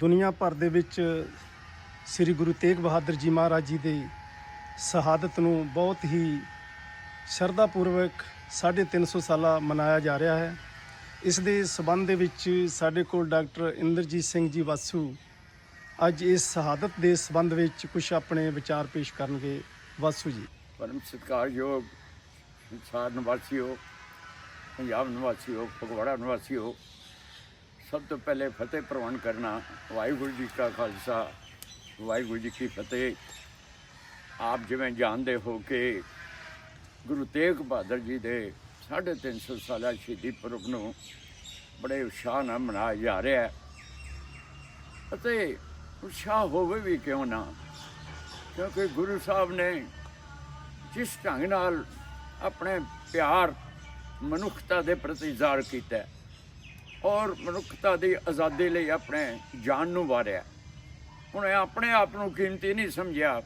ਦੁਨੀਆ ਭਰ ਦੇ ਵਿੱਚ ਸ੍ਰੀ ਗੁਰੂ ਤੇਗ ਬਹਾਦਰ ਜੀ ਮਹਾਰਾਜ ਜੀ ਦੀ ਸ਼ਹਾਦਤ ਨੂੰ ਬਹੁਤ ਹੀ ਸ਼ਰਧਾ ਪੂਰਵਕ 350 ਸਾਲਾ ਮਨਾਇਆ ਜਾ ਰਿਹਾ ਹੈ। ਇਸ ਦੇ ਸਬੰਧ ਦੇ ਵਿੱਚ ਸਾਡੇ ਕੋਲ ਡਾਕਟਰ ਇੰਦਰਜੀਤ ਸਿੰਘ ਜੀ ਵਾਸੂ ਅੱਜ ਇਸ ਸ਼ਹਾਦਤ ਦੇ ਸਬੰਧ ਵਿੱਚ ਕੁਝ ਆਪਣੇ ਵਿਚਾਰ ਪੇਸ਼ ਕਰਨਗੇ। ਵਾਸੂ ਜੀ। ਪਰਮ ਸਤਿਕਾਰਯੋਗ ਸੰਸਾਰ ਨਿਵਾਸੀਓ, ਪੰਜਾਬ ਨਿਵਾਸੀਓ, ਫਗਵਾੜਾ ਨਿਵਾਸੀਓ ਸਭ ਤੋਂ ਪਹਿਲੇ ਫਤਿਹ ਪ੍ਰਵਾਨ ਕਰਨਾ, ਵਾਹਿਗੁਰੂ ਜੀ ਕਾ ਖਾਲਸਾ, ਵਾਹਿਗੁਰੂ ਜੀ ਕੀ ਫਤਿਹ। ਆਪ ਜਿਵੇਂ ਜਾਣਦੇ ਹੋ ਕਿ ਗੁਰੂ ਤੇਗ ਬਹਾਦਰ ਜੀ ਦੇ 350 ਸਾਲਾ ਸ਼ਹੀਦੀ ਪੁਰਬ ਨੂੰ ਬੜੇ ਉਤਸ਼ਾਹ ਨਾਲ ਮਨਾਇਆ ਜਾ ਰਿਹਾ ਹੈ। ਅਤੇ ਉਤਸ਼ਾਹ ਹੋਵੇ ਵੀ ਕਿਉਂ ਨਾ, ਕਿਉਂਕਿ ਗੁਰੂ ਸਾਹਿਬ ਨੇ ਜਿਸ ਢੰਗ ਨਾਲ ਆਪਣੇ ਪਿਆਰ ਮਨੁੱਖਤਾ ਦੇ ਪ੍ਰਤੀ ਜ਼ਾਹਰ ਕੀਤਾ ਔਰ ਮਨੁੱਖਤਾ ਦੀ ਆਜ਼ਾਦੀ ਲਈ ਆਪਣੇ ਜਾਨ ਨੂੰ ਵਾਰਿਆ। ਉਹਨੇ ਆਪਣੇ ਆਪ ਨੂੰ ਕੀਮਤੀ ਨਹੀਂ ਸਮਝਿਆ।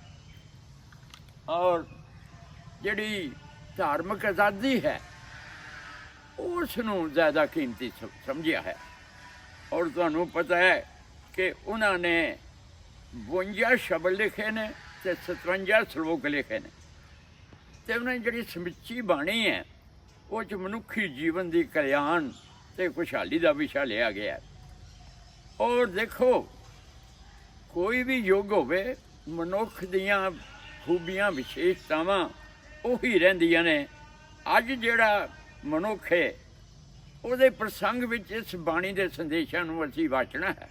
ਔਰ ਜਿਹੜੀ ਧਾਰਮਿਕ ਆਜ਼ਾਦੀ ਹੈ ਉਸ ਨੂੰ ਜ਼ਿਆਦਾ ਕੀਮਤੀ ਸਮਝਿਆ ਹੈ। ਔਰ ਤੁਹਾਨੂੰ ਪਤਾ ਹੈ ਕਿ ਉਹਨਾਂ ਨੇ 52 ਸ਼ਬਦ ਲਿਖੇ ਨੇ ਤੇ 57 ਸ਼ਲੋਕ ਲਿਖੇ ਨੇ। ਤੇ ਉਹਨਾਂ ਜਿਹੜੀ ਸਮੁੱਚੀ ਬਾਣੀ ਹੈ, ਉਹ ਚ ਮਨੁੱਖੀ ਜੀਵਨ ਦੀ ਕਲਿਆਣ ਤੇ ਖੁਸ਼ਹਾਲੀ ਦਾ ਵਿਸ਼ਾ ਲਿਆ ਗਿਆ ਔਰ ਦੇਖੋ, ਕੋਈ ਵੀ ਯੁੱਗ ਹੋਵੇ, ਮਨੁੱਖ ਦੀਆਂ ਖੂਬੀਆਂ, ਵਿਸ਼ੇਸ਼ਤਾਵਾਂ ਉਹੀ ਰਹਿੰਦੀਆਂ ਨੇ। ਅੱਜ ਜਿਹੜਾ ਮਨੁੱਖ ਹੈ, ਉਹਦੇ ਪ੍ਰਸੰਗ ਵਿੱਚ ਇਸ ਬਾਣੀ ਦੇ ਸੰਦੇਸ਼ਾਂ ਨੂੰ ਅਸੀਂ ਵਾਚਣਾ ਹੈ।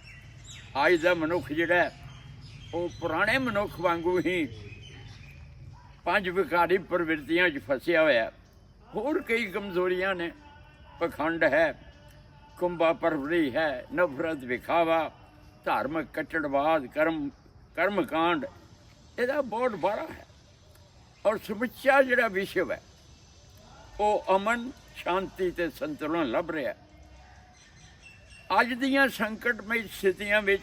ਅੱਜ ਦਾ ਮਨੁੱਖ ਜਿਹੜਾ ਉਹ ਪੁਰਾਣੇ ਮਨੁੱਖ ਵਾਂਗੂ ਹੀ ਪੰਜ ਵਿਕਾਰੀ ਪ੍ਰਵਿਰਤੀਆਂ 'ਚ ਫਸਿਆ ਹੋਇਆ ਹੋਰ ਕਈ ਕਮਜ਼ੋਰੀਆਂ ਨੇ, ਪਖੰਡ ਹੈ ਕੁੰਭਾ ਪਰਵਰੀ ਹੈ, ਨਫ਼ਰਤ ਵਿਖਾਵਾ, ਧਾਰਮਿਕ ਕੱਟੜਵਾਦ, ਕਰਮ, ਕਰਮਕਾਂਡ, ਇਹਦਾ ਬਹੁਤ ਬੜਾ ਹੈ। ਔਰ ਸਮੁੱਚਾ ਜਿਹੜਾ ਵਿਸ਼ਵ ਹੈ, ਉਹ ਅਮਨ, ਸ਼ਾਂਤੀ ਤੇ ਸੰਤੁਲਨ ਲੱਭ ਰਿਹਾ ਅੱਜ ਦੀਆਂ ਸੰਕਟਮਈ ਸਥਿਤੀਆਂ ਵਿੱਚ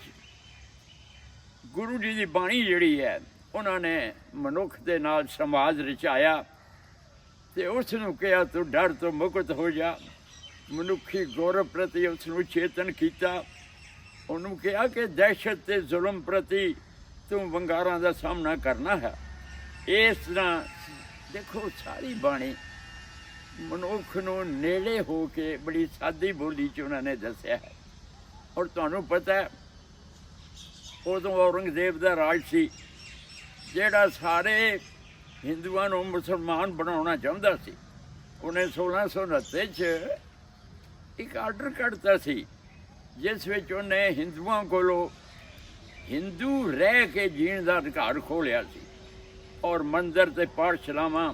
ਗੁਰੂ ਜੀ ਦੀ ਬਾਣੀ ਜਿਹੜੀ ਹੈ, ਉਹਨਾਂ ਨੇ ਮਨੁੱਖ ਦੇ ਨਾਲ ਸਮਾਜ ਰਚਾਇਆ ਤੇ ਉਸ ਨੂੰ ਕਿਹਾ, ਤੂੰ ਡਰ ਤੋਂ ਮੁਕਤ ਹੋ ਜਾ। ਮਨੁੱਖੀ ਗੌਰਵ ਪ੍ਰਤੀ ਉਸ ਨੂੰ ਚੇਤਨ ਕੀਤਾ। ਉਹਨੂੰ ਕਿਹਾ ਕਿ ਦਹਿਸ਼ਤ ਤੇ ਜ਼ੁਲਮ ਪ੍ਰਤੀ ਤੂੰ ਵੰਗਾਰਾਂ ਦਾ ਸਾਹਮਣਾ ਕਰਨਾ ਹੈ। ਇਸ ਤਰ੍ਹਾਂ ਦੇਖੋ, ਸਾਰੀ ਬਾਣੀ ਮਨੁੱਖ ਨੂੰ ਨੇੜੇ ਹੋ ਕੇ ਬੜੀ ਸਾਦੀ ਬੋਲੀ ਚ ਉਹਨਾਂ ਨੇ ਦੱਸਿਆ ਹੈ। ਔਰ ਤੁਹਾਨੂੰ ਪਤਾ ਹੈ, ਉਦੋਂ ਔਰੰਗਜ਼ੇਬ ਦਾ ਰਾਜ ਸੀ, ਜਿਹੜਾ ਸਾਰੇ ਹਿੰਦੂਆਂ ਨੂੰ ਮੁਸਲਮਾਨ ਬਣਾਉਣਾ ਚਾਹੁੰਦਾ ਸੀ। ਉਹਨੇ 1629 ਚ ਇੱਕ ਆਰਡਰ ਕੱਢਤਾ ਸੀ, ਜਿਸ ਵਿੱਚ ਉਹਨੇ ਹਿੰਦੂਆਂ ਕੋਲੋਂ ਹਿੰਦੂ ਰਹਿ ਕੇ ਜੀਣ ਦਾ ਅਧਿਕਾਰ ਖੋਲਿਆ ਸੀ ਔਰ ਮੰਦਰ ਤੇ ਪਾਠਸ਼ਾਲਾਵਾਂ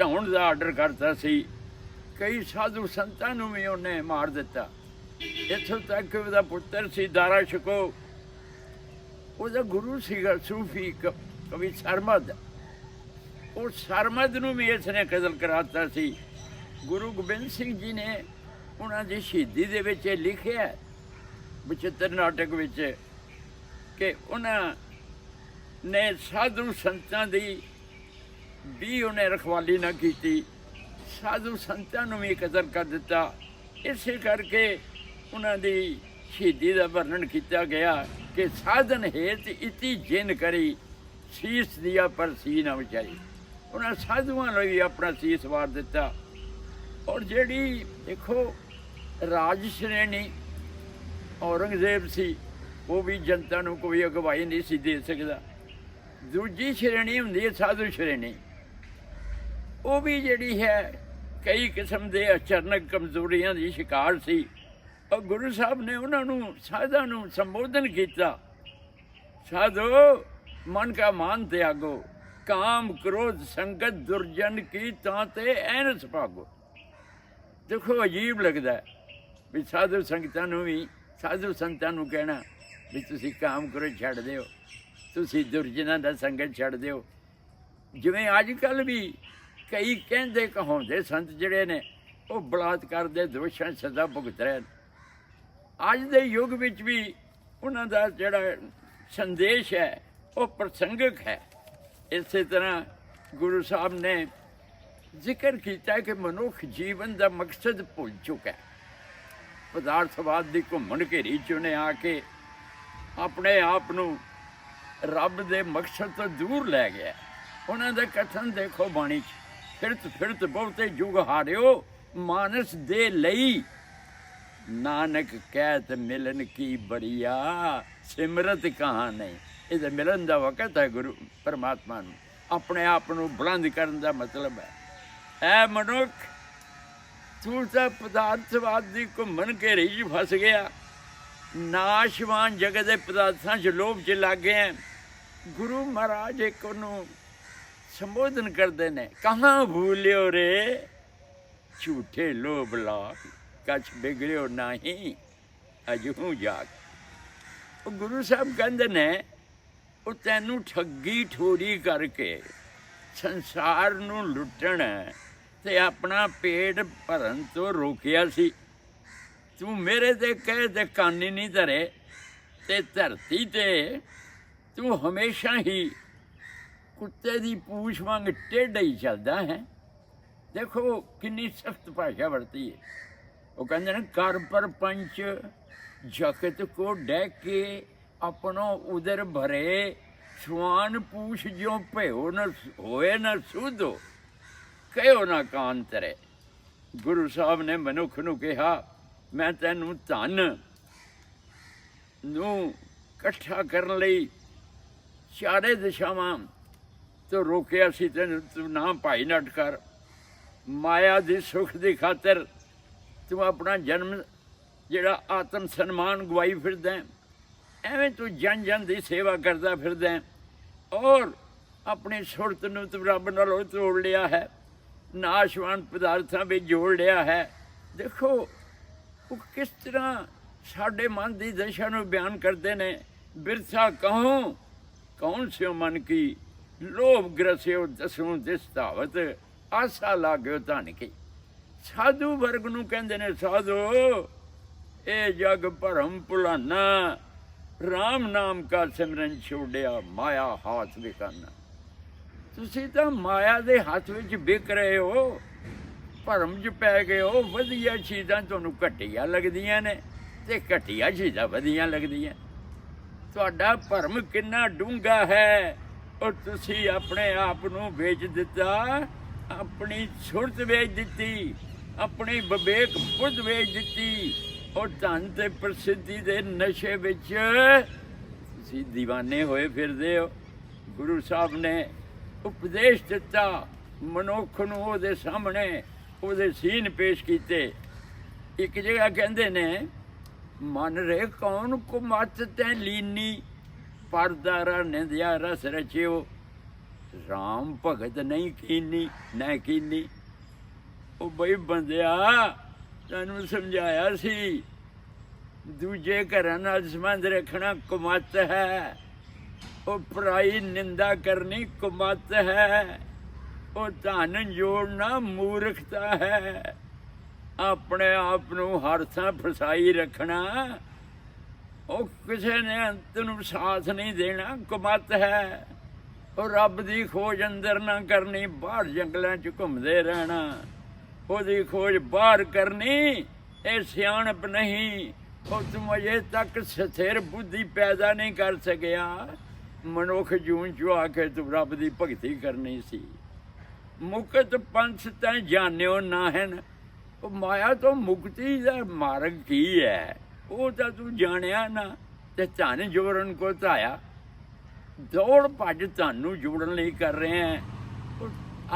ਢਾਉਣ ਦਾ ਆਰਡਰ ਕਰਤਾ ਸੀ। ਕਈ ਸਾਧੂ ਸੰਤਾਂ ਨੂੰ ਵੀ ਉਹਨੇ ਮਾਰ ਦਿੱਤਾ। ਇੱਥੋਂ ਤੱਕ ਕਿ ਉਹਦਾ ਪੁੱਤਰ ਸੀ ਦਾਰਾ ਸ਼ਕੋ। ਉਹਦਾ ਗੁਰੂ ਸੀਗਾ ਸੂਫੀ ਕ- ਕਵੀ ਸਰਮਦ। ਉਹ ਸਰਮਦ ਨੂੰ ਵੀ ਇਸ ਨੇ ਕਤਲ ਕਰਾਤਾ ਸੀ। ਗੁਰੂ ਗੋਬਿੰਦ ਸਿੰਘ ਜੀ ਨੇ ਉਹਨਾਂ ਦੀ ਸ਼ਹੀਦੀ ਦੇ ਵਿੱਚ ਇਹ ਲਿਖਿਆ ਬਚਿੱਤਰ ਨਾਟਕ ਵਿੱਚ, ਕਿ ਉਹਨਾਂ ਨੇ ਸਾਧੂ ਸੰਤਾਂ ਦੀ ਵੀ ਉਹਨੇ ਰਖਵਾਲੀ ਨਾ ਕੀਤੀ, ਸਾਧੂ ਸੰਤਾਂ ਨੂੰ ਵੀ ਕਦਰ ਕਰ ਦਿੱਤਾ। ਇਸੇ ਕਰਕੇ ਉਹਨਾਂ ਦੀ ਸ਼ਹੀਦੀ ਦਾ ਵਰਣਨ ਕੀਤਾ ਗਿਆ ਕਿ ਸਾਧਨ ਹੇਤ ਇਤੀ ਜਿਨ ਕਰੀ, ਸੀਸ ਦਿਆ ਪਰ ਸੀ ਨਾ ਵਿਚਾਰੀ। ਉਹਨਾਂ ਸਾਧੂਆਂ ਲਈ ਆਪਣਾ ਸੀਸ ਵਾਰ ਦਿੱਤਾ। ਔਰ ਜਿਹੜੀ, ਦੇਖੋ ਰਾਜ ਸ਼੍ਰੇਣੀ ਔਰੰਗਜ਼ੇਬ ਸੀ, ਉਹ ਵੀ ਜਨਤਾ ਨੂੰ ਕੋਈ ਅਗਵਾਈ ਨਹੀਂ ਸੀ ਦੇ ਸਕਦਾ। ਦੂਜੀ ਸ਼੍ਰੇਣੀ ਹੁੰਦੀ ਹੈ ਸਾਧੂ ਸ਼੍ਰੇਣੀ। ਉਹ ਵੀ ਜਿਹੜੀ ਹੈ, ਕਈ ਕਿਸਮ ਦੇ ਅਚਰਨਕ ਕਮਜ਼ੋਰੀਆਂ ਦੀ ਸ਼ਿਕਾਰ ਸੀ। ਔਰ ਗੁਰੂ ਸਾਹਿਬ ਨੇ ਉਹਨਾਂ ਨੂੰ ਸਾਧਾਂ ਨੂੰ ਸੰਬੋਧਨ ਕੀਤਾ। ਸਾਧੋ, ਮਨ ਕਾ ਮਾਨ ਤਿਆਗੋ, ਕਾਮ ਕ੍ਰੋਧ ਸੰਗਤ ਦੁਰਜਨ ਕੀ ਤਾਂ ਤੇ ਐਨਸ ਭਾਗੋ। ਦੇਖੋ, ਅਜੀਬ ਲੱਗਦਾ ਹੈ। ਵੀ ਸਾਧੂ ਸੰਗਤਾਂ ਨੂੰ ਵੀ, ਸਾਧੂ ਸੰਤਾਂ ਨੂੰ ਕਹਿਣਾ ਵੀ ਤੁਸੀਂ ਕਾਮ ਕਰੋ, ਛੱਡ ਦਿਓ। ਤੁਸੀਂ ਦੁਰਜਨਾਂ ਦਾ ਸੰਗਤ ਛੱਡ ਦਿਓ। ਜਿਵੇਂ ਅੱਜ ਕੱਲ ਵੀ ਕਈ ਕਹਿੰਦੇ ਕਹਾਉਂਦੇ ਸੰਤ ਜਿਹੜੇ ਨੇ, ਉਹ ਬਲਾਤਕਾਰ ਦੇ ਦੋਸ਼ਾਂ ਸਦਾ ਭੁਗਤ ਰਹੇ ਅੱਜ ਦੇ ਯੁੱਗ ਵਿੱਚ ਵੀ ਉਹਨਾਂ ਦਾ ਜਿਹੜਾ ਸੰਦੇਸ਼ ਹੈ, ਉਹ ਪ੍ਰਸੰਗਕ ਹੈ। ਇਸੇ ਤਰ੍ਹਾਂ ਗੁਰੂ ਸਾਹਿਬ ਨੇ ਜ਼ਿਕਰ ਕੀਤਾ ਕਿ ਮਨੁੱਖ ਜੀਵਨ ਦਾ ਮਕਸਦ ਭੁੱਲ ਚੁੱਕਾ ਹੈ। ਪਦਾਰਥਵਾਦ ਦੀ ਘੁੰਮਣ ਘੇਰੀ ਚ ਉਹਨੇ ਆ ਕੇ ਆਪਣੇ ਆਪ ਨੂੰ ਰੱਬ ਦੇ ਮਕਸਦ ਤੋਂ ਦੂਰ ਲੈ ਗਿਆ। ਉਹਨਾਂ ਦੇ ਕਥਨ ਦੇਖੋ ਬਾਣੀ ਚ। ਫਿਰਤ ਫਿਰਤ ਬਹੁਤੇ ਜੁਗ ਹਾਰਿਓ, ਮਾਨਸ ਦੇ ਲਈ ਨਾਨਕ ਕਹਿਤ ਮਿਲਨ ਕੀ ਬੜੀਆ, ਸਿਮਰਤ ਕਹਾ ਨਹੀਂ। ਇਹ ਤਾਂ ਮਿਲਨ ਦਾ ਵਕਤ ਹੈ ਗੁਰੂ ਪਰਮਾਤਮਾ ਨੂੰ। ਆਪਣੇ ਆਪ ਨੂੰ ਬੁਲੰਦ ਕਰਨ ਦਾ ਮਤਲਬ ਹੈ। ਐ ਮਨੁੱਖ ਤੂੰ ਤਾਂ ਪਦਾਰਥਵਾਦ ਦੀ ਘੁੰਮਣ ਘੇਰੀ 'ਚ ਫਸ ਗਿਆ। ਨਾਸ਼ਵਾਨ ਜਗਤ ਦੇ ਪਦਾਰਥਾਂ 'ਚ ਲੋਭ 'ਚ ਲੱਗ ਗਏ ਗੁਰੂ ਮਹਾਰਾਜ ਇੱਕ ਨੂੰ ਸੰਬੋਧਨ ਕਰਦੇ ਨੇ, ਕਹਾਂ ਭੂਲਿਓ ਰੇ? ਝੂਠੇ ਲੋਭ ਲਾ ਕਛ ਬਿਗੜਿਓ ਨਹੀਂ ਅਜਹੂ ਜਾਗ। ਉਹ ਗੁਰੂ ਸਾਹਿਬ ਕਹਿੰਦੇ ਨੇ, ਉਹ ਤੈਨੂੰ ਠੱਗੀ ਠੋਰੀ ਕਰਕੇ ਸੰਸਾਰ ਨੂੰ ਲੁੱਟਣ ਤੇ ਆਪਣਾ ਪੇਟ ਭਰਨ ਤੋਂ ਰੋਕਿਆ ਸੀ। ਤੂੰ ਮੇਰੇ ਤੇ ਕਹਿ ਤੇ ਕਾਨੀ ਨਹੀਂ ਧਰੇ ਤੇ ਧਰਤੀ ਤੇ ਤੂੰ ਹਮੇਸ਼ਾ ਹੀ ਕੁੱਤੇ ਦੀ ਪੂਛ ਵਾਂਗ ਟੇਢਾ ਹੀ ਚੱਲਦਾ ਹੈ। ਦੇਖੋ ਕਿੰਨੀ ਸਖਤ ਭਾਸ਼ਾ ਵਰਤੀ ਹੈ। ਉਹ ਕਹਿੰਦੇ ਨੇ ਕਰ ਪਰਪੰਚ ਜਗਤ ਕੋ ਡਹਿ ਕੇ ਆਪਣੋ ਉਦਰ ਭਰੇ, ਸਵਾਨ ਪੂਛ ਜੋ ਭਇਓ ਨ ਹੋਏ ਨ ਸੁਧੋ। ਕਹਿਓ ਨਾ ਕਾਨ ਤਰੇ ਗੁਰੂ ਸਾਹਿਬ ਨੇ ਮਨੁੱਖ ਨੂੰ ਕਿਹਾ, ਮੈਂ ਤੈਨੂੰ ਧਨ ਨੂੰ ਇਕੱਠਾ ਕਰਨ ਲਈ ਚਾਰੇ ਦਿਸ਼ਾਵਾਂ ਤੋਂ ਰੋਕਿਆ ਸੀ, ਤੈਨੂੰ ਤੂੰ ਨਾ ਭਾਈ ਨਟ ਕਰ। ਮਾਇਆ ਦੀ ਸੁਖ ਦੀ ਖਾਤਰ ਤੂੰ ਆਪਣਾ ਜਨਮ, ਜਿਹੜਾ ਆਤਮ ਸਨਮਾਨ ਗਵਾਈ ਫਿਰਦਾ ਐਵੇਂ ਤੂੰ ਜਨ ਜਨ ਦੀ ਸੇਵਾ ਕਰਦਾ ਫਿਰਦਾ ਔਰ ਆਪਣੀ ਸੁਰਤ ਨੂੰ ਤੂੰ ਰੱਬ ਨਾਲੋਂ ਤੋੜ ਲਿਆ ਹੈ। ਨਾਸ਼ਵਾਨ ਪਦਾਰਥਾਂ ਵਿੱਚ ਜੋੜ ਲਿਆ ਹੈ। ਦੇਖੋ, ਉਹ ਕਿਸ ਤਰ੍ਹਾਂ ਸਾਡੇ ਮਨ ਦੀ ਦਸ਼ਾ ਨੂੰ ਬਿਆਨ ਕਰਦੇ ਨੇ। ਬਿਰਥਾ ਕਹੂੰ, ਕੌਣ ਸਿਓ ਮਨ ਕੀ? ਲੋਭ ਗ੍ਰਸਿਓ ਦਸੋਂ ਦਿਸ ਧਾਵਤ, ਆਸਾ ਲਾਗਿਓ ਧਨ ਕੀ। ਸਾਧੂ ਵਰਗ ਨੂੰ ਕਹਿੰਦੇ ਨੇ, ਸਾਧੂ ਇਹ ਜਗ ਭਰਮ ਭੁਲਾਨਾ RAM ਨਾਮ ਕਾ ਸਿਮਰਨ ਛੋੜਿਆ, ਮਾਇਆ ਹਾਥ ਵਿਕਾਨਾ ਤੁਸੀਂ ਤਾਂ ਮਾਇਆ ਦੇ ਹੱਥ ਵਿੱਚ ਵਿਕ ਰਹੇ ਹੋ। ਭਰਮ 'ਚ ਪੈ ਗਏ ਹੋ। ਵਧੀਆ ਚੀਜ਼ਾਂ ਤੁਹਾਨੂੰ ਘਟੀਆ ਲੱਗਦੀਆਂ ਨੇ ਤੇ ਘਟੀਆ ਚੀਜ਼ਾਂ ਵਧੀਆ ਲੱਗਦੀਆਂ। ਤੁਹਾਡਾ ਭਰਮ ਕਿੰਨਾ ਡੂੰਘਾ ਹੈ ਔਰ ਤੁਸੀਂ ਆਪਣੇ ਆਪ ਨੂੰ ਵੇਚ ਦਿੱਤਾ, ਆਪਣੀ ਸੁਰਤ ਵੇਚ ਦਿੱਤੀ, ਆਪਣੀ ਵਿਵੇਕ ਬੁੱਧ ਵੇਚ ਦਿੱਤੀ ਔਰ ਧਨ ਤੇ ਪ੍ਰਸਿੱਧੀ ਦੇ ਨਸ਼ੇ ਵਿੱਚ ਤੁਸੀਂ دیਵਾਨੇ ਹੋਏ ਫਿਰਦੇ ਹੋ। ਗੁਰੂ ਸਾਹਿਬ ਨੇ ਉਪਦੇਸ਼ ਦਿੱਤਾ, ਮਨੁੱਖ ਨੂੰ ਉਹਦੇ ਸਾਹਮਣੇ ਉਹਦੇ ਸੀਨ ਪੇਸ਼ ਕੀਤੇ। ਇੱਕ ਜਗ੍ਹਾ ਕਹਿੰਦੇ ਨੇ, ਮਨ ਰੇ ਕੌਣ ਕੋ ਮਤ ਤੈ ਲੀਨੀ, ਪਰਦਾਰਾ ਨਿੰਦਿਆ ਰਸ ਰਚਿਓ RAM ਭਗਤ ਨਹੀਂ ਕੀਨੀ ਨਾ ਕੀਨੀ। ਉਹ ਬਈ ਬੰਦਿਆ, ਤੈਨੂੰ ਸਮਝਾਇਆ ਸੀ, ਦੂਜੇ ਘਰਾਂ ਨਾਲ ਸੰਬੰਧ ਰੱਖਣਾ ਕੁਮਤ ਹੈ। ਉਹ ਪਰਾਈ ਨਿੰਦਾ ਕਰਨੀ ਕੁਮਤ ਹੈ। ਉਹ ਧਨ ਜੋੜਨਾ ਮੂਰਖਤਾ ਹੈ। ਆਪਣੇ ਆਪ ਨੂੰ ਹਰਥਾਂ ਫਸਾਈ ਰੱਖਣਾ, ਉਹ ਕਿਸੇ ਨੇ ਅੰਤ ਨੂੰ ਸਾਥ ਨਹੀਂ ਦੇਣਾ, ਕੁਮਤ ਹੈ। ਉਹ ਰੱਬ ਦੀ ਖੋਜ ਅੰਦਰ ਨਾ ਕਰਨੀ, ਬਾਹਰ ਜੰਗਲਾਂ 'ਚ ਘੁੰਮਦੇ ਰਹਿਣਾ। ਉਹਦੀ ਖੋਜ ਬਾਹਰ ਕਰਨੀ, ਇਹ ਸਿਆਣਪ ਨਹੀਂ। ਉਹ ਤੂੰ ਅਜੇ ਤੱਕ ਸਥਿਰ ਬੁੱਧੀ ਪੈਦਾ ਨਹੀਂ ਕਰ ਸਕਿਆ। ਮਨੁੱਖ ਜੂਨ ਚੋਂ ਆ ਕੇ ਤੂੰ ਰੱਬ ਦੀ ਭਗਤੀ ਕਰਨੀ ਸੀ। ਮੁਕਤ ਪੰਥ ਤੈਂ ਜਾਣਿਓ ਨਾ ਹਨ ਉਹ ਮਾਇਆ ਤੋਂ ਮੁਕਤੀ ਦਾ ਮਾਰਗ ਕੀ ਹੈ? ਉਹ ਤਾਂ ਤੂੰ ਜਾਣਿਆ ਨਾ, ਤੇ ਧਨ ਜੋੜਨ ਕੋ ਧਾਇਆ। ਦੌੜ ਭੱਜ ਤੁਹਾਨੂੰ ਜੋੜਨ ਲਈ ਕਰ ਰਹੇ ਹੈ।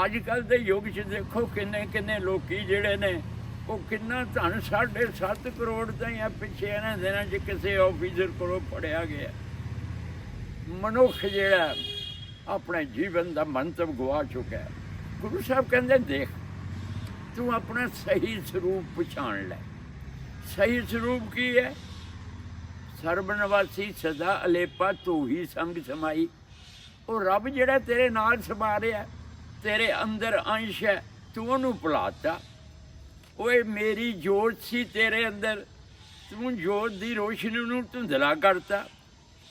ਅੱਜ ਕੱਲ ਦੇ ਯੁੱਗ 'ਚ ਦੇਖੋ ਕਿੰਨੇ ਕਿੰਨੇ ਲੋਕੀ ਜਿਹੜੇ ਨੇ, ਉਹ ਕਿੰਨਾ ਧਨ ਸਾਢੇ ਸੱਤ ਕਰੋੜ ਤਾਈਂ ਹੈ ਪਿੱਛੇ ਇਹਨਾਂ ਦਿਨਾਂ 'ਚ ਕਿਸੇ ਆਫੀਸਰ ਕੋਲੋਂ ਫੜਿਆ ਗਿਆ। ਮਨੁੱਖ ਜਿਹੜਾ ਆਪਣੇ ਜੀਵਨ ਦਾ ਮੰਤਵ ਗਵਾ ਚੁੱਕਾ ਹੈ। ਗੁਰੂ ਸਾਹਿਬ ਕਹਿੰਦੇ, ਦੇਖ, ਤੂੰ ਆਪਣਾ ਸਹੀ ਸਰੂਪ ਪਛਾਣ ਲੈ। ਸਹੀ ਸਰੂਪ ਕੀ ਹੈ? ਸਰਬਨਵਾਸੀ ਸਦਾ ਅਲੇਪਾ ਤੂੰ ਹੀ ਸੰਗ ਸਮਾਈ। ਉਹ ਰੱਬ ਜਿਹੜਾ ਤੇਰੇ ਨਾਲ ਸਮਾ ਰਿਹਾ ਤੇਰੇ ਅੰਦਰ ਅੰਸ਼ ਹੈ, ਤੂੰ ਉਹਨੂੰ ਭੁਲਾਤਾ। ਓਏ, ਮੇਰੀ ਜੋਤ ਸੀ ਤੇਰੇ ਅੰਦਰ। ਤੂੰ ਜੋਤ ਦੀ ਰੋਸ਼ਨੀ ਨੂੰ ਧੁੰਦਲਾ ਕਰਤਾ।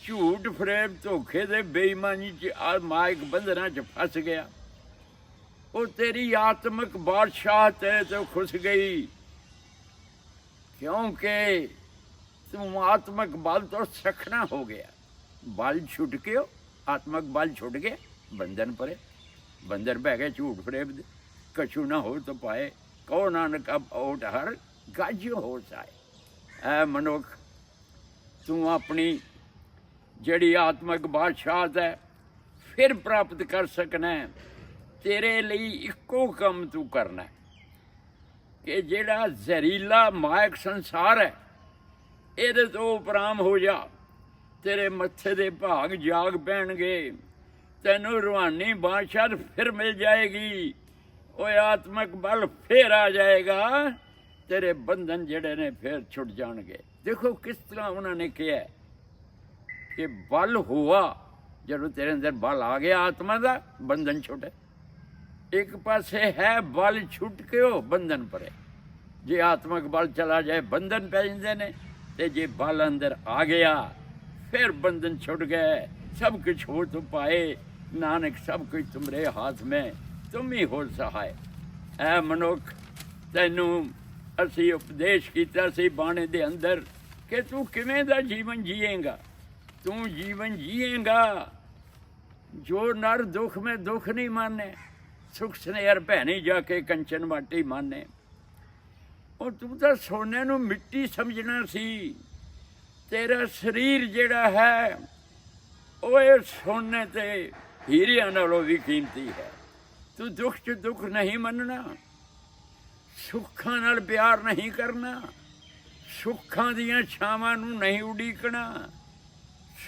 ਝੂਠ ਫਰੇਬ ਧੋਖੇ ਦੇ ਬੇਈਮਾਨੀ ਚ ਆ ਮਾਇਕ ਬੰਧਨਾਂ ਚ ਫਸ ਗਿਆ। ਉਹ ਤੇਰੀ ਆਤਮਿਕ ਬਾਦਸ਼ਾਹ ਤੇਰੇ ਤੋਂ ਖੁਸ ਗਈ। ਕਿਉਂਕਿ ਤੂੰ ਆਤਮਕ ਬਲ ਤੋਂ ਸਖਣਾ ਹੋ ਗਿਆ। ਬਲ ਛੁੱਟ ਗਿਓ, ਆਤਮਕ ਬਲ ਛੁੱਟ ਗਿਆ, ਬੰਧਨ ਪਰੇ। ਬੰਦਰ ਬਹਿ ਗਏ ਝੂਠ ਫਰੇਬ ਦੇ। ਕਛੂ ਨਾ ਹੋ ਤਾਂ ਪਾਏ, ਕਹੋ ਨਾਨਕ ਅਬ ਓਟ ਹਰ ਗਾਜਿਓ ਹੋ ਜਾਏ ਐ ਮਨੁੱਖ, ਤੂੰ ਆਪਣੀ ਜਿਹੜੀ ਆਤਮਕ ਬਾਦਸ਼ਾਹਤ ਹੈ, ਫਿਰ ਪ੍ਰਾਪਤ ਕਰ ਸਕਣਾ ਤੇਰੇ ਲਈ ਇੱਕੋ ਕੰਮ ਤੂੰ ਕਰਨਾ ਕਿ ਜਿਹੜਾ ਜ਼ਹਿਰੀਲਾ ਮਾਇਕ ਸੰਸਾਰ ਹੈ, ਇਹਦੇ ਤੋਂ ਉਪਰਾਮ ਹੋ ਜਾ। ਤੇਰੇ ਮੱਥੇ ਦੇ ਭਾਗ ਜਾਗ ਪੈਣਗੇ। ਤੈਨੂੰ ਰੂਹਾਨੀ ਬਾਦਸ਼ਾਹ ਫਿਰ ਮਿਲ ਜਾਏਗੀ। ਓਏ ਆਤਮਕ ਬਲ ਫੇਰ ਆ ਜਾਏਗਾ। ਤੇਰੇ ਬੰਧਨ ਜਿਹੜੇ ਨੇ ਫੇਰ ਛੁੱਟ ਜਾਣਗੇ। ਦੇਖੋ ਕਿਸ ਤਰ੍ਹਾਂ ਉਹਨਾਂ ਨੇ ਕਿਹਾ ਕਿ ਬਲ ਹੋਆ। ਜਦੋਂ ਤੇਰੇ ਅੰਦਰ ਬਲ ਆ ਗਿਆ ਆਤਮਾ ਦਾ, ਬੰਧਨ ਛੁੱਟੇ। ਇੱਕ ਪਾਸੇ ਹੈ ਬਲ ਛੁੱਟ ਕੇ ਉਹ ਬੰਧਨ ਪਰੇ। ਜੇ ਆਤਮਕ ਬਲ ਚਲਾ ਜਾਏ, ਬੰਧਨ ਪੈ ਜਾਂਦੇ ਨੇ। ਤੇ ਜੇ ਬਲ ਅੰਦਰ ਆ ਗਿਆ, ਫਿਰ ਬੰਧਨ ਛੁੱਟ ਗਏ। ਸਭ ਕੁਛ ਹੋ ਤੁ ਪਾਏ। ਨਾਨਕ, ਸਭ ਕੁਝ ਤੁਮਰੇ ਹੱਥ में ਤੁਮ ਹੀ ਹੋ ਸਹਾਇ ਐ ਮਨੁੱਖ, ਤੈਨੂੰ ਅਸੀਂ ਉਪਦੇਸ਼ ਕੀਤਾ ਸੀ ਬਾਣੇ ਦੇ ਅੰਦਰ ਕਿ ਤੂੰ ਕਿਵੇਂ ਦਾ ਜੀਵਨ ਜੀਏਗਾ? ਤੂੰ ਜੀਵਨ ਜੀਏਗਾ ਜੋ ਨਰ ਦੁੱਖ ਮੈਂ ਦੁੱਖ ਨਹੀਂ ਮਾਨੇ ਸੁਖ ਸਨੇਹਰ ਭੈਣੀ ਜਾ ਕੇ ਕੰਚਨ ਮਾਟੀ ਮਾਨੇ ਉਹ ਤੂੰ ਤਾਂ ਸੋਨੇ ਨੂੰ ਮਿੱਟੀ ਸਮਝਣਾ ਸੀ ਤੇਰਾ ਸਰੀਰ ਜਿਹੜਾ ਹੈ ਉਹ ਇਹ ਸੋਨੇ ਤੇ ਹੀਰਿਆਂ ਨਾਲੋਂ ਵੀ ਕੀਮਤੀ ਹੈ ਤੂੰ ਦੁੱਖ 'ਚ ਦੁੱਖ ਨਹੀਂ ਮੰਨਣਾ ਸੁੱਖਾਂ ਨਾਲ ਪਿਆਰ ਨਹੀਂ ਕਰਨਾ ਸੁੱਖਾਂ ਦੀਆਂ ਛਾਵਾਂ ਨੂੰ ਨਹੀਂ ਉਡੀਕਣਾ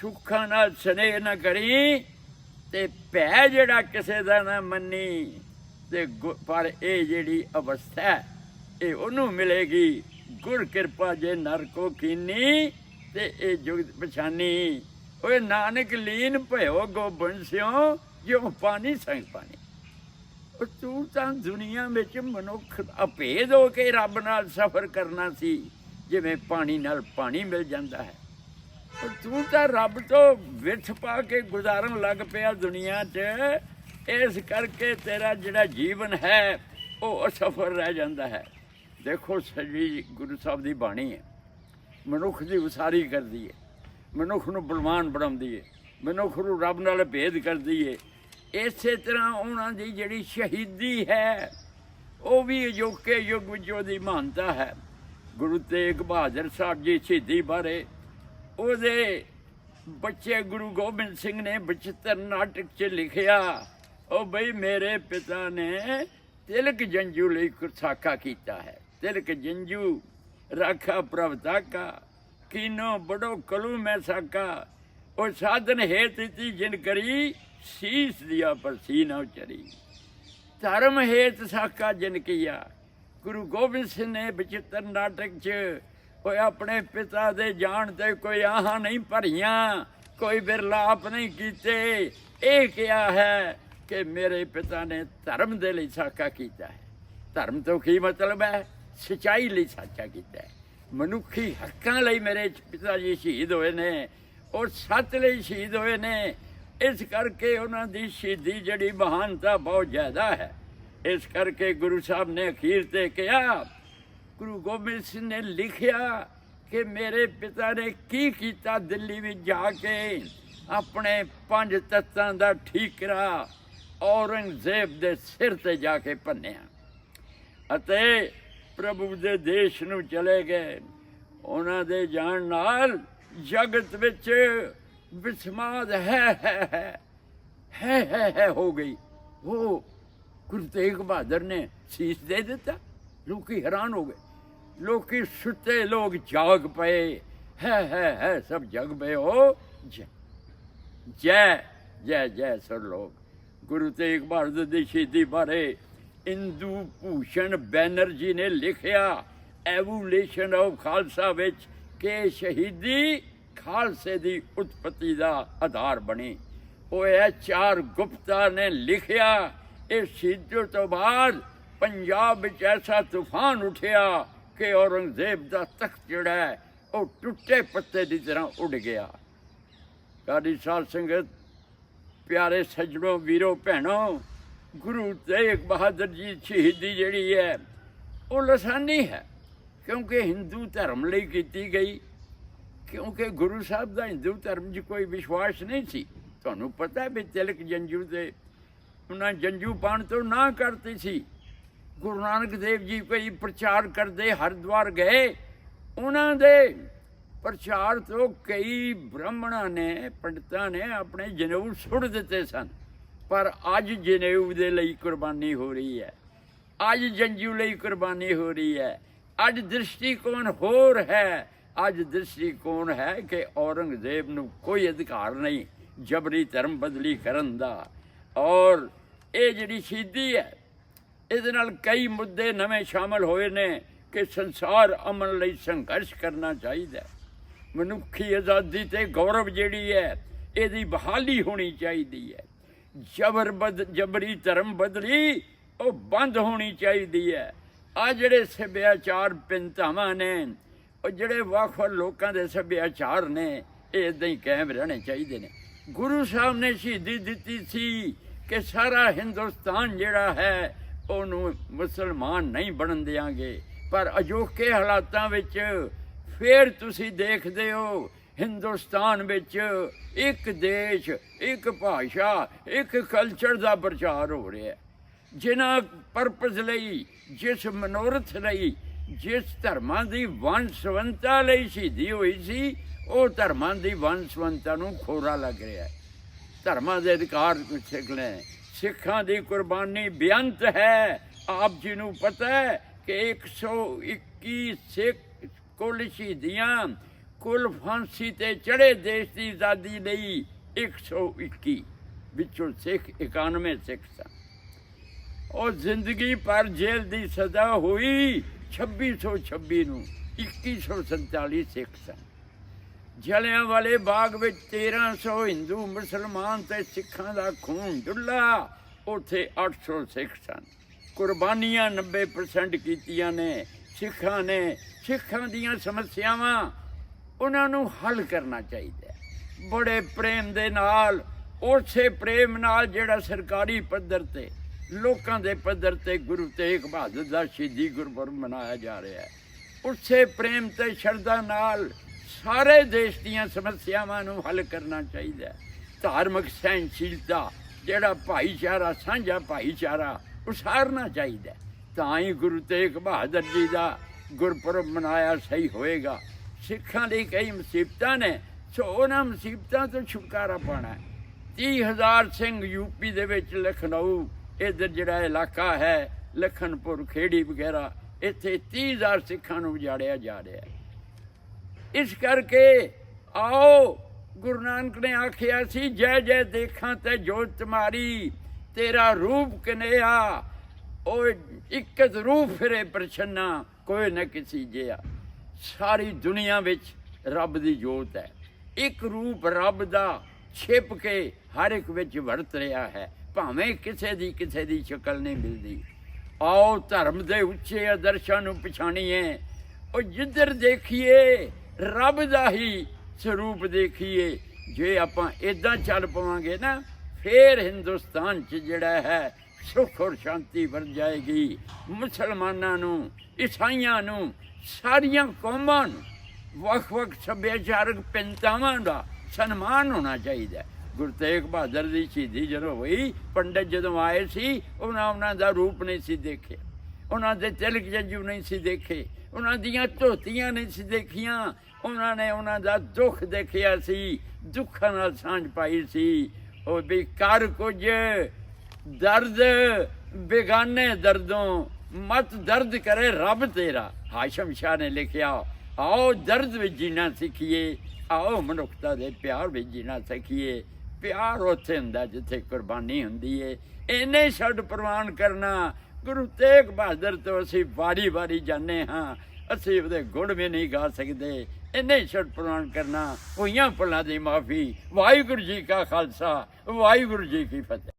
ਸੁੱਖਾਂ ਨਾਲ ਸਨੇਹ ਨਾ ਕਰੀ ਤੇ ਭੈ ਜਿਹੜਾ ਕਿਸੇ ਦਾ ਨਾ ਮੰਨੀ ਤੇ ਗੁ- ਪਰ ਇਹ ਜਿਹੜੀ ਅਵਸਥਾ ਇਹ ਉਹਨੂੰ ਮਿਲੇਗੀ। ਗੁਰ ਕਿਰਪਾ ਜੇ ਨਰ ਕੋ ਕੀਨੀ ਤੇ ਇਹ ਜੁਗਤ ਪਛਾਨੀ। ਓਏ ਨਾਨਕ ਲੀਨ ਭਇਓ ਗੋਬਿੰਦ ਸਿਓ ਜੋ ਪਾਣੀ ਸੰਗ ਪਾਣੀ। ਉਹ ਤੂੰ ਤਾਂ ਦੁਨੀਆ ਵਿੱਚ ਮਨੁੱਖ ਅਭੇਦ ਹੋ ਕੇ ਰੱਬ ਨਾਲ ਸਫ਼ਰ ਕਰਨਾ ਸੀ, ਜਿਵੇਂ ਪਾਣੀ ਨਾਲ ਪਾਣੀ ਮਿਲ ਜਾਂਦਾ ਹੈ। ਤੂੰ ਤਾਂ ਰੱਬ ਤੋਂ ਵਿਛ ਪਾ ਕੇ ਗੁਜ਼ਾਰਨ ਲੱਗ ਪਿਆ ਦੁਨੀਆ 'ਚ। ਇਸ ਕਰਕੇ ਤੇਰਾ ਜਿਹੜਾ ਜੀਵਨ ਹੈ, ਉਹ ਅਸਫਲ ਰਹਿ ਜਾਂਦਾ ਹੈ। ਦੇਖੋ ਸਜੀ ਗੁਰੂ ਸਾਹਿਬ ਦੀ ਬਾਣੀ ਹੈ, ਮਨੁੱਖ ਦੀ ਉਸਾਰੀ ਕਰਦੀ ਹੈ, ਮਨੁੱਖ ਨੂੰ ਬਲਵਾਨ ਬਣਾਉਂਦੀ ਹੈ, ਮਨੁੱਖ ਨੂੰ ਰੱਬ ਨਾਲ ਭੇਦ ਕਰਦੀ ਹੈ। ਇਸੇ ਤਰ੍ਹਾਂ ਉਹਨਾਂ ਦੀ ਜਿਹੜੀ ਸ਼ਹੀਦੀ ਹੈ, ਉਹ ਵੀ ਅਜੋਕੇ ਯੁੱਗ ਵਿੱਚ ਉਹਦੀ ਮਹਾਨਤਾ ਹੈ। ਗੁਰੂ ਤੇਗ ਬਹਾਦਰ ਸਾਹਿਬ ਜੀ ਸ਼ਹੀਦੀ ਬਾਰੇ ਉਹਦੇ ਬੱਚੇ ਗੁਰੂ ਗੋਬਿੰਦ ਸਿੰਘ ਨੇ ਬਚਿੱਤਰ ਨਾਟਕ 'ਚ ਲਿਖਿਆ, ਉਹ ਬਈ ਮੇਰੇ ਪਿਤਾ ਨੇ ਤਿਲਕ ਜੰਜੂ ਲਈ ਕੁਰਸਾਕਾ ਕੀਤਾ ਹੈ। ਤਿਲਕ ਜੰਜੂ, ਰਾਖਾ ਪ੍ਰਭ ਤਾਕਾ ਕੀਨੋ ਬੜੋ ਕਲੂ ਮੈਂ ਸਾਕਾ। ਉਹ ਸਾਧਨ ਹੇਤ ਤੀ ਜਿਨ ਕਰੀ, ਸੀਸ ਦਿਆ ਪਰ ਸੀ ਨਾ ਉਚਰੀ। ਧਰਮ ਹੇਤ ਸਾਕਾ ਜਿਨ ਕੀਆ। ਗੁਰੂ ਗੋਬਿੰਦ ਸਿੰਘ ਨੇ ਬਚਿੱਤਰ ਨਾਟਕ 'ਚ ਕੋਈ ਆਪਣੇ ਪਿਤਾ ਦੇ ਜਾਣ ਤੇ ਕੋਈ ਆਹਾਂ ਨਹੀਂ ਭਰੀਆਂ, ਕੋਈ ਬਿਰਲਾਪ ਨਹੀਂ ਕੀਤੇ। ਇਹ ਕਿਹਾ ਹੈ ਕਿ ਮੇਰੇ ਪਿਤਾ ਨੇ ਧਰਮ ਦੇ ਲਈ ਸਾਕਾ ਕੀਤਾ ਹੈ। ਧਰਮ ਤੋਂ ਕੀ ਮਤਲਬ ਹੈ? ਸਚਾਈ ਲਈ ਸਾਚਾ ਕੀਤਾ ਹੈ। ਮਨੁੱਖੀ ਹੱਕਾਂ ਲਈ ਮੇਰੇ ਪਿਤਾ ਜੀ ਸ਼ਹੀਦ ਹੋਏ ਨੇ ਔਰ ਸੱਚ ਲਈ ਸ਼ਹੀਦ ਹੋਏ ਨੇ। ਇਸ ਕਰਕੇ ਉਹਨਾਂ ਦੀ ਸ਼ਹੀਦੀ ਜਿਹੜੀ ਮਹਾਨਤਾ ਬਹੁਤ ਜ਼ਿਆਦਾ ਹੈ। ਇਸ ਕਰਕੇ ਗੁਰੂ ਸਾਹਿਬ ਨੇ ਅਖੀਰ ਤੇ ਕਿਹਾ ਗੁਰੂ ਗੋਬਿੰਦ ਸਿੰਘ ਨੇ ਲਿਖਿਆ ਕਿ ਮੇਰੇ ਪਿਤਾ ਨੇ ਕੀ ਕੀਤਾ ਦਿੱਲੀ ਵਿੱਚ ਜਾ ਕੇ? ਆਪਣੇ ਪੰਜ ਤੱਤਾਂ ਦਾ ਠੀਕਰਾ ਔਰੰਗਜ਼ੇਬ ਦੇ ਸਿਰ ਤੇ ਜਾ ਕੇ ਭੰਨਿਆ ਅਤੇ ਪ੍ਰਭੂ ਦੇ ਦੇਸ਼ ਨੂੰ ਚਲੇ ਗਏ। ਉਹਨਾਂ ਦੇ ਜਾਣ ਨਾਲ ਜਗਤ ਵਿੱਚ ਵਿਸਮਾਦ ਹੈ ਹੈ ਹੈ ਹੈ ਹੋ ਗਈ। ਉਹ ਗੁਰੂ ਤੇਗ ਬਹਾਦਰ ਨੇ ਸੀਸ ਦੇ ਦਿੱਤਾ। ਲੋਕੀ ਹੈਰਾਨ ਹੋ ਗਏ। ਲੋਕੀ ਸੁੱਤੇ ਲੋਕ ਜਾਗ ਪਏ। ਹੈ ਹੈ ਹੈ, ਸਭ ਜਗ ਪਏ ਹੋ। ਜੈ ਜੈ ਜੈ ਸਰ ਲੋਕ। ਗੁਰੂ ਤੇਗ ਬਹਾਦਰ ਦੀ ਸ਼ਹੀਦੀ ਬਾਰੇ ਇੰਦੂ ਭੂਸ਼ਣ ਬੈਨਰਜੀ ਨੇ ਲਿਖਿਆ ਐਵੋਲੂਸ਼ਨ ਆਫ ਖਾਲਸਾ ਵਿੱਚ ਕਿ ਸ਼ਹੀਦੀ ਖਾਲਸੇ ਦੀ ਉਤਪਤੀ ਦਾ ਆਧਾਰ ਬਣੀ। ਉਹ ਇਹ ਚਾਰ ਗੁਪਤਾ ਨੇ ਲਿਖਿਆ ਇਹ ਸ਼ਹੀਦੀ ਤੋਂ ਬਾਅਦ ਪੰਜਾਬ ਵਿੱਚ ਐਸਾ ਤੂਫਾਨ ਉਠਿਆ ਕਿ ਔਰੰਗਜ਼ੇਬ ਦਾ ਤਖਤ ਜਿਹੜਾ ਹੈ, ਉਹ ਟੁੱਟੇ ਪੱਤੇ ਦੀ ਤਰ੍ਹਾਂ ਉੱਡ ਗਿਆ। ਕਾਦੀ ਸਾਧ ਸੰਗਤ ਪਿਆਰੇ ਸੱਜਣੋ ਵੀਰੋ ਭੈਣੋ ਗੁਰੂ ਤੇਗ ਬਹਾਦਰ ਜੀ ਸ਼ਹੀਦੀ ਜਿਹੜੀ ਹੈ ਉਹ ਲਸਾਨੀ ਹੈ ਕਿਉਂਕਿ ਹਿੰਦੂ ਧਰਮ ਲਈ ਕੀਤੀ ਗਈ ਕਿਉਂਕਿ ਗੁਰੂ ਸਾਹਿਬ ਦਾ ਹਿੰਦੂ ਧਰਮ 'ਚ ਕੋਈ ਵਿਸ਼ਵਾਸ ਨਹੀਂ ਸੀ। ਤੁਹਾਨੂੰ ਪਤਾ ਵੀ ਤਿਲਕ ਜੰਜੂ 'ਤੇ ਉਹਨਾਂ ਜੰਜੂ ਪਾਣ ਤੋਂ ਨਾ ਕਰਤੀ ਸੀ। ਗੁਰੂ ਨਾਨਕ ਦੇਵ ਜੀ ਕੋਈ ਪ੍ਰਚਾਰ ਕਰਦੇ ਹਰਿਦੁਆਰ ਗਏ, ਉਹਨਾਂ ਦੇ ਪ੍ਰਚਾਰ ਤੋਂ ਕਈ ਬ੍ਰਾਹਮਣਾਂ ਨੇ, ਪੰਡਤਾਂ ਨੇ ਆਪਣੇ ਜਨੇਊ ਸੁੱਟ ਦਿੱਤੇ ਸਨ। ਪਰ ਅੱਜ ਜਨੇਊ ਦੇ ਲਈ ਕੁਰਬਾਨੀ ਹੋ ਰਹੀ ਹੈ। ਅੱਜ ਜੰਜੂ ਲਈ ਕੁਰਬਾਨੀ ਹੋ ਰਹੀ ਹੈ। ਅੱਜ ਦ੍ਰਿਸ਼ਟੀਕੋਣ ਹੋਰ ਹੈ। ਅੱਜ ਦ੍ਰਿਸ਼ਟੀਕੋਣ ਹੈ ਕਿ ਔਰੰਗਜ਼ੇਬ ਨੂੰ ਕੋਈ ਅਧਿਕਾਰ ਨਹੀਂ, ਜਬਰੀ ਧਰਮ ਬਦਲੀ ਕਰਨ ਦਾ। ਔਰ ਇਹ ਜਿਹੜੀ ਸ਼ਹੀਦੀ ਹੈ ਇਹਦੇ ਨਾਲ ਕਈ ਮੁੱਦੇ ਨਵੇਂ ਸ਼ਾਮਲ ਹੋਏ ਨੇ ਕਿ ਸੰਸਾਰ ਅਮਨ ਲਈ ਸੰਘਰਸ਼ ਕਰਨਾ ਚਾਹੀਦਾ ਮਨੁੱਖੀ ਆਜ਼ਾਦੀ ਤੇ ਗੌਰਵ ਜਿਹੜੀ ਹੈ, ਇਹਦੀ ਬਹਾਲੀ ਹੋਣੀ ਚਾਹੀਦੀ ਹੈ। ਜਬਰ ਬਦ, ਜਬਰੀ ਧਰਮ ਬਦਲੀ, ਉਹ ਬੰਦ ਹੋਣੀ ਚਾਹੀਦੀ ਹੈ। ਆ ਜਿਹੜੇ ਸੱਭਿਆਚਾਰ ਪਿੰਤਾਵਾਂ ਨੇ, ਉਹ ਜਿਹੜੇ ਵੱਖ ਵੱਖ ਲੋਕਾਂ ਦੇ ਸੱਭਿਆਚਾਰ ਨੇ, ਇਹ ਇਦਾਂ ਹੀ ਕਾਇਮ ਰਹਿਣੇ ਚਾਹੀਦੇ ਨੇ। ਗੁਰੂ ਸਾਹਿਬ ਨੇ ਸ਼ਹੀਦੀ ਦਿੱਤੀ ਸੀ ਕਿ ਸਾਰਾ ਹਿੰਦੁਸਤਾਨ ਜਿਹੜਾ ਹੈ ਉਹਨੂੰ ਮੁਸਲਮਾਨ ਨਹੀਂ ਬਣਨ ਦਿਆਂਗੇ। ਪਰ ਅਜੋਕੇ ਹਾਲਾਤਾਂ ਵਿੱਚ ਫਿਰ ਤੁਸੀਂ ਦੇਖਦੇ ਹੋ, ਹਿੰਦੁਸਤਾਨ ਵਿੱਚ ਇੱਕ ਦੇਸ਼, ਇੱਕ ਭਾਸ਼ਾ, ਇੱਕ ਕਲਚਰ ਦਾ ਪ੍ਰਚਾਰ ਹੋ ਰਿਹਾ ਹੈ। ਜਿਨ੍ਹਾਂ ਪਰਪਸ ਲਈ, ਜਿਸ ਮਨੋਰਥ ਲਈ, ਜਿਸ ਧਰਮਾਂ ਦੀ ਵੰਨ ਵੰਸ਼ਵੰਤਾ ਲਈ ਸ਼ਹੀਦੀ ਹੋਈ ਸੀ, ਉਹ ਧਰਮਾਂ ਦੀ ਵੰਨ ਵੰਸ਼ਵੰਤਾ ਨੂੰ ਖੋਰਾ ਲੱਗ ਰਿਹਾ ਹੈ। ਧਰਮਾਂ ਦੇ ਅਧਿਕਾਰ ਸਿੱਖ ਲੈ ਸਿੱਖਾਂ ਦੀ ਕੁਰਬਾਨੀ ਬੇਅੰਤ ਹੈ। ਆਪ ਜੀ ਨੂੰ ਪਤਾ ਹੈ ਕਿ 121 ਸਿੱਖ ਕੁੱਲ ਸ਼ਹੀਦੀਆਂ, ਕੁੱਲ ਫਾਂਸੀ ਤੇ ਚੜੇ ਦੇਸ਼ ਦੀ ਆਜ਼ਾਦੀ ਲਈ 121 ਵਿੱਚੋਂ ਸਿੱਖ 91 ਸਿੱਖ ਸਨ। ਉਹ ਜ਼ਿੰਦਗੀ ਪਰ ਜੇਲ੍ਹ ਦੀ ਸਜ਼ਾ ਹੋਈ 2626 ਨੂੰ 2147 ਸਿੱਖ ਸਨ। ਜਲਿਆਂ ਵਾਲੇ ਬਾਗ ਵਿੱਚ 1300 ਹਿੰਦੂ, ਮੁਸਲਮਾਨ ਤੇ ਸਿੱਖਾਂ ਦਾ ਖੂਨ ਡੁੱਲਾ। ਉੱਥੇ 800 ਸਿੱਖ ਸਨ। ਕੁਰਬਾਨੀਆਂ 90% ਕੀਤੀਆਂ ਨੇ ਸਿੱਖਾਂ ਨੇ। ਸਿੱਖਾਂ ਦੀਆਂ ਸਮੱਸਿਆਵਾਂ ਉਹਨਾਂ ਨੂੰ ਹੱਲ ਕਰਨਾ ਚਾਹੀਦਾ ਹੈ। ਬੜੇ ਪ੍ਰੇਮ ਦੇ ਨਾਲ, ਉਸੇ ਪ੍ਰੇਮ ਨਾਲ ਜਿਹੜਾ ਸਰਕਾਰੀ ਪੱਧਰ ਤੇ, ਲੋਕਾਂ ਦੇ ਪੱਧਰ ਤੇ ਗੁਰੂ ਤੇਗ ਬਹਾਦਰ ਦਾ ਸ਼ਹੀਦੀ ਗੁਰਪੁਰਬ ਮਨਾਇਆ ਜਾ ਰਿਹਾ ਹੈ। ਉਸੇ ਪ੍ਰੇਮ ਤੇ ਸ਼ਰਧਾ ਨਾਲ ਸਾਰੇ ਦੇਸ਼ ਦੀਆਂ ਸਮੱਸਿਆਵਾਂ ਨੂੰ ਹੱਲ ਕਰਨਾ ਚਾਹੀਦਾ ਹੈ। ਧਾਰਮਿਕ ਸਹਿਣਸ਼ੀਲਤਾ, ਜਿਹੜਾ ਭਾਈਚਾਰਾ, ਸਾਂਝਾ ਭਾਈਚਾਰਾ ਉਸਾਰਨਾ ਚਾਹੀਦਾ ਤਾਂ ਹੀ ਗੁਰੂ ਤੇਗ ਬਹਾਦਰ ਜੀ ਦਾ ਗੁਰਪੁਰਬ ਮਨਾਇਆ ਸਹੀ ਹੋਏਗਾ। ਸਿੱਖਾਂ ਲਈ ਕਈ ਮੁਸੀਬਤਾਂ ਨੇ, ਸੋ ਉਹਨਾਂ ਮੁਸੀਬਤਾਂ ਤੋਂ ਛੁਟਕਾਰਾ ਪਾਣਾ 30000 ਸਿੰਘ ਯੂਪੀ ਦੇ ਵਿੱਚ ਲਖਨਊ, ਇਧਰ ਜਿਹੜਾ ਇਲਾਕਾ ਹੈ, ਲਖਨਪੁਰ ਖੇੜੀ ਵਗੈਰਾ, ਇੱਥੇ 30000 ਸਿੱਖਾਂ ਨੂੰ ਉਜਾੜਿਆ ਜਾ ਰਿਹਾ ਹੈ। ਇਸ ਕਰਕੇ ਆਓ ਗੁਰੂ ਨਾਨਕ ਨੇ ਆਖਿਆ ਸੀ, ਜੈ ਜੈ ਦੇਖਾਂ ਤੇ ਜੋਤ ਤੁਮਾਰੀ, ਤੇਰਾ ਰੂਪ ਕਨਿਆ ਉਹ ਇਕਤ ਰੂਪ ਫਿਰੇ ਪ੍ਰਛੰਨਾ, ਕੋਈ ਨਾ ਕਿਸੇ ਜਿਆ ਸਾਰੀ ਦੁਨੀਆ ਵਿੱਚ ਰੱਬ ਦੀ ਜੋਤ ਹੈ। ਇੱਕ ਰੂਪ ਰੱਬ ਦਾ ਛਿਪ ਕੇ ਹਰ ਇੱਕ ਵਿੱਚ ਵਰਤ ਰਿਹਾ ਹੈ। ਭਾਵੇਂ ਕਿਸੇ ਦੀ ਕਿਸੇ ਦੀ ਸ਼ਕਲ ਨਹੀਂ ਮਿਲਦੀ। ਆਓ ਧਰਮ ਦੇ ਉੱਚੇ ਆਦਰਸ਼ਾਂ ਨੂੰ ਪਛਾਣੀਏ। ਉਹ ਜਿੱਧਰ ਦੇਖੀਏ ਰੱਬ ਦਾ ਹੀ ਸਰੂਪ ਦੇਖੀਏ, ਜੇ ਆਪਾਂ ਇਦਾਂ ਚੱਲ ਪਵਾਂਗੇ ਨਾ, ਫੇਰ ਹਿੰਦੁਸਤਾਨ 'ਚ ਜਿਹੜਾ ਹੈ, ਸੁਖ ਔਰ ਸ਼ਾਂਤੀ ਵਰ ਜਾਏਗੀ। ਮੁਸਲਮਾਨਾਂ ਨੂੰ, ਈਸਾਈਆਂ ਨੂੰ, ਸਾਰੀਆਂ ਕੌਮਾਂ ਨੂੰ ਵੱਖ-ਵੱਖ ਸੱਭਿਆਚਾਰਕ ਪਿੰਤਾਵਾਂ ਦਾ ਸਨਮਾਨ ਹੋਣਾ ਚਾਹੀਦਾ ਗੁਰੂ ਤੇਗ ਬਹਾਦਰ ਦੀ ਸ਼ਹੀਦੀ ਜਦੋਂ ਹੋਈ, ਪੰਡਤ ਜਦੋਂ ਆਏ ਸੀ, ਉਹਨਾਂ ਉਹਨਾਂ ਦਾ ਰੂਪ ਨਹੀਂ ਸੀ ਦੇਖਿਆ। ਉਹਨਾਂ ਦੇ ਤਿਲਕ ਜੰਜੂ ਨਹੀਂ ਸੀ ਦੇਖੇ। ਉਹਨਾਂ ਦੀਆਂ ਧੋਤੀਆਂ ਨਹੀਂ ਸੀ ਦੇਖੀਆਂ, ਉਹਨਾਂ ਨੇ ਉਹਨਾਂ ਦਾ ਦੁੱਖ ਦੇਖਿਆ ਸੀ, ਦੁੱਖਾਂ ਨਾਲ ਸਾਂਝ ਪਾਈ ਸੀ। ਉਹ ਵੀ ਕਰ ਕੁਝ, ਦਰਦ, ਬੇਗਾਨੇ ਦਰਦੋਂ, ਮਤ ਦਰਦ ਕਰੇ ਰੱਬ ਤੇਰਾ, ਹਾਸ਼ਮ ਸ਼ਾਹ ਨੇ ਲਿਖਿਆ। ਆਓ ਦਰਦ ਵਿੱਚ ਜੀਣਾ ਸਿੱਖੀਏ, ਆਓ ਮਨੁੱਖਤਾ ਦੇ ਪਿਆਰ ਵਿੱਚ ਜੀਣਾ ਸਿੱਖੀਏ। ਪਿਆਰ ਉੱਥੇ ਹੁੰਦਾ ਜਿੱਥੇ ਕੁਰਬਾਨੀ ਹੁੰਦੀ ਏ। ਇਹਨੇ ਛੱਡ ਪ੍ਰਵਾਨ ਕਰਨਾ ਗੁਰੂ ਤੇਗ ਬਹਾਦਰ ਤੋਂ ਅਸੀਂ ਵਾਰੀ ਵਾਰੀ ਜਾਂਦੇ ਹਾਂ। ਅਸੀਂ ਉਹਦੇ ਗੁਣ ਵੀ ਨਹੀਂ ਗਾ ਸਕਦੇ। ਇੰਨੇ ਛੱਡ ਪ੍ਰਵਾਨ ਕਰਨਾ ਹੋਈਆਂ ਭੁੱਲਾਂ ਦੀ ਮਾਫੀ। ਵਾਹਿਗੁਰੂ ਜੀ ਕਾ ਖਾਲਸਾ, ਵਾਹਿਗੁਰੂ ਜੀ ਕੀ ਫਤਿਹ।